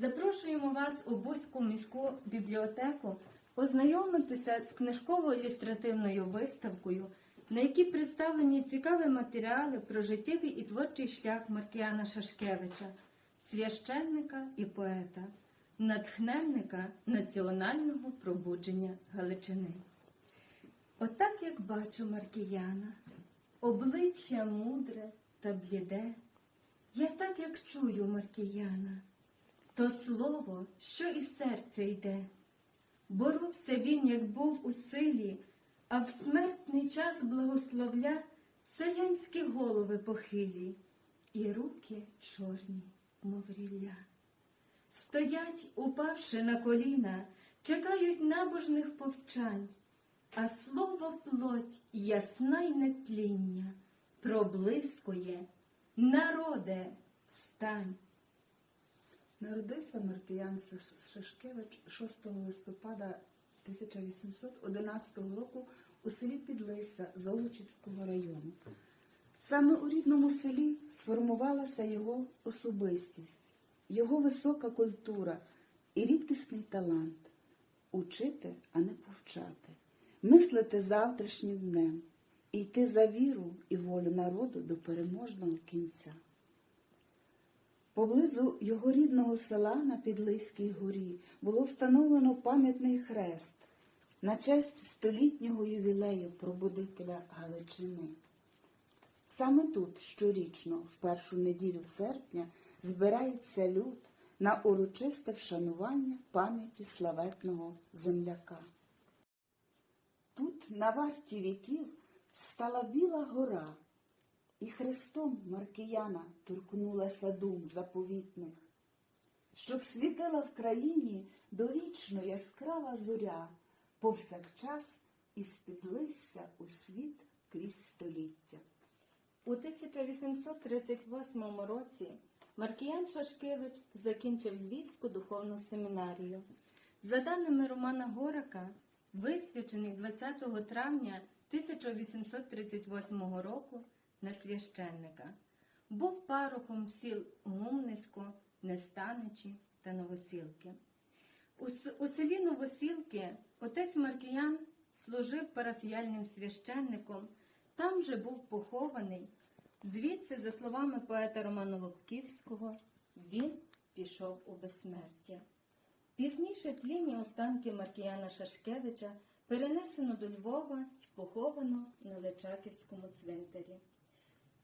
Запрошуємо вас у Бузьку міську бібліотеку ознайомитися з книжково-ілюстративною виставкою, на якій представлені цікаві матеріали про життєвий і творчий шлях Маркіяна Шашкевича, священника і поета, натхненника національного пробудження Галичини. Отак, як бачу Маркіяна, обличчя мудре та бліде, я так, як чую Маркіяна, то слово, що із серця йде. Боровся він, як був у силі, а в смертний час благословля селянські голови похилі, і руки чорні, мов рілля. Стоять, упавши на коліна, чекають набожних повчань, а слово плоть ясна й нетління, проблискує, народе, встань. Народився Маркіян Сиш- Шишкевич 6 листопада 1811 року у селі Підлися Золочівського району. Саме у рідному селі сформувалася його особистість, його висока культура і рідкісний талант учити, а не повчати, мислити завтрашнім днем, і йти за віру і волю народу до переможного кінця. Поблизу його рідного села на Підлиській горі було встановлено пам'ятний хрест на честь столітнього ювілею пробудителя Галичини. Саме тут щорічно, в першу неділю серпня, збирається люд на урочисте вшанування пам'яті славетного земляка. Тут на варті віків стала біла гора, і хрестом Маркіяна торкнулася дум заповітних, щоб світила в країні довічно яскрава зоря, повсякчас і спідлися у світ крізь століття. У 1838 році Маркіян Шашкевич закінчив Львівську духовну семінарію. За даними Романа Горака, висвячений 20 травня 1838 року на священника, був парохом сіл Гумнисько, Нестаничі та Новосілки. У, селі Новосілки отець Маркіян служив парафіяльним священником, там же був похований. Звідси, за словами поета Романа Лобківського, він пішов у безсмертя. Пізніше тлінні останки Маркіяна Шашкевича перенесено до Львова й поховано на Личаківському цвинтарі.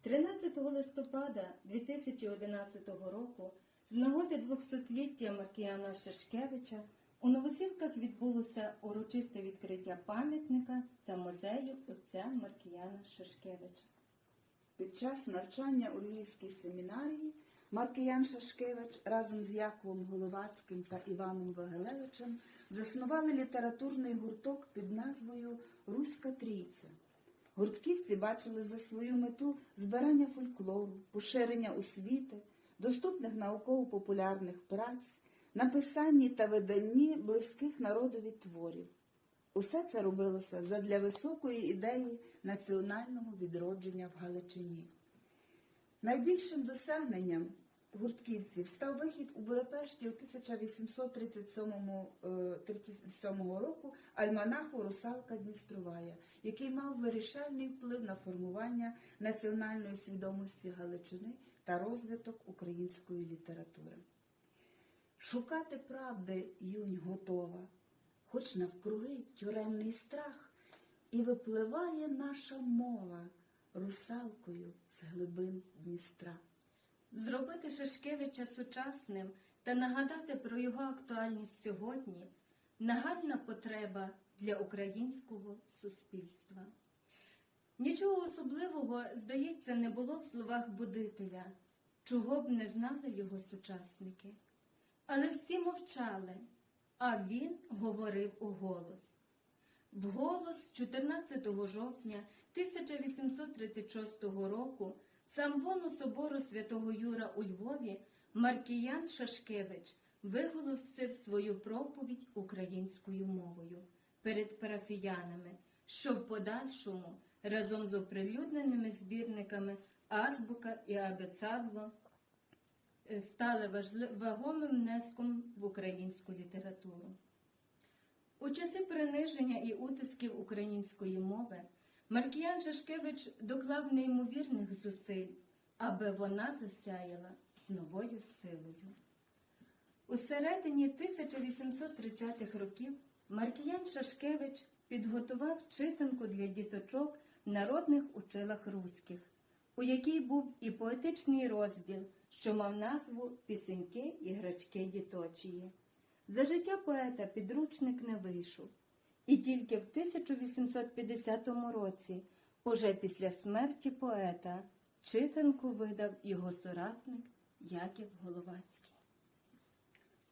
13 листопада 2011 року з нагоди 200-ліття Маркіяна Шашкевича у Новосілках відбулося урочисте відкриття пам'ятника та музею отця Маркіяна Шашкевича. Під час навчання у Львівській семінарії Маркіян Шашкевич разом з Яковом Головацьким та Іваном Вагелевичем заснували літературний гурток під назвою Руська Трійця. Гуртківці бачили за свою мету збирання фольклору, поширення освіти, доступних науково-популярних праць, написанні та виданні близьких народові творів. Усе це робилося задля високої ідеї національного відродження в Галичині. Найбільшим досягненням гуртківців став вихід у Будапешті у 1837 е, 37 року альманаху Русалка Дністровая, який мав вирішальний вплив на формування національної свідомості Галичини та розвиток української літератури. Шукати правди юнь готова, хоч навкруги тюремний страх, і випливає наша мова русалкою з глибин Дністра. Зробити Шашкевича сучасним та нагадати про його актуальність сьогодні нагальна потреба для українського суспільства. Нічого особливого, здається, не було в словах будителя, чого б не знали його сучасники. Але всі мовчали, а він говорив у голос. Вголос 14 жовтня 1836 року самвону собору святого Юра у Львові Маркіян Шашкевич виголосив свою проповідь українською мовою перед парафіянами, що в подальшому разом з оприлюдненими збірниками Азбука і Абецадло е, стали вагомим внеском українську літературу. У часи приниження і утисків української мови Маркіян Шашкевич доклав неймовірних зусиль, аби вона засяяла з новою силою. У середині 1830-х років Маркіян Шашкевич підготував читанку для діточок в народних училах руських, у якій був і поетичний розділ, що мав назву Пісеньки і грачки діточії. За життя поета підручник не вийшов, і тільки в 1850 році, уже після смерті поета, читанку видав його соратник Яків Головацький.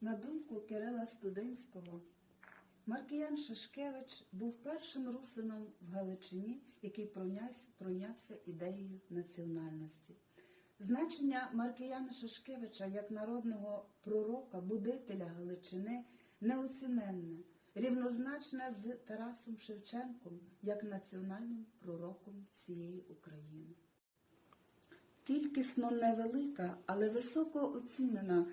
На думку Кирила Студенського, Маркіян Шашкевич був першим русином в Галичині, який пройнявся, ідеєю національності. Значення Маркіяна Шашкевича як народного пророка, будителя Галичини неоціненне, рівнозначне з Тарасом Шевченком як національним пророком всієї України. Кількісно невелика, але високо оцінена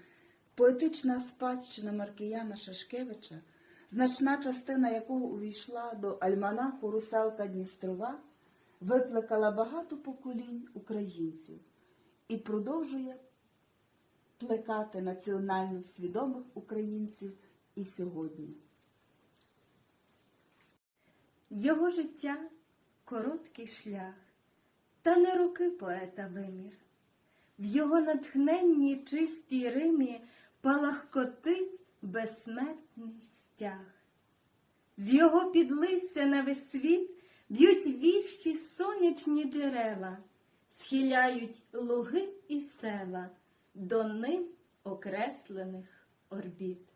поетична спадщина Маркіяна Шашкевича, значна частина якого увійшла до альманаху Русалка Дністрова, викликала багато поколінь українців і продовжує плекати національно свідомих українців і сьогодні. Його життя короткий шлях, та не роки поета вимір. В його натхненній чистій римі палахкотить безсмертний стяг. З його підлисся на весь світ б'ють віщі сонячні джерела, схиляють луги і села до ним окреслених орбіт.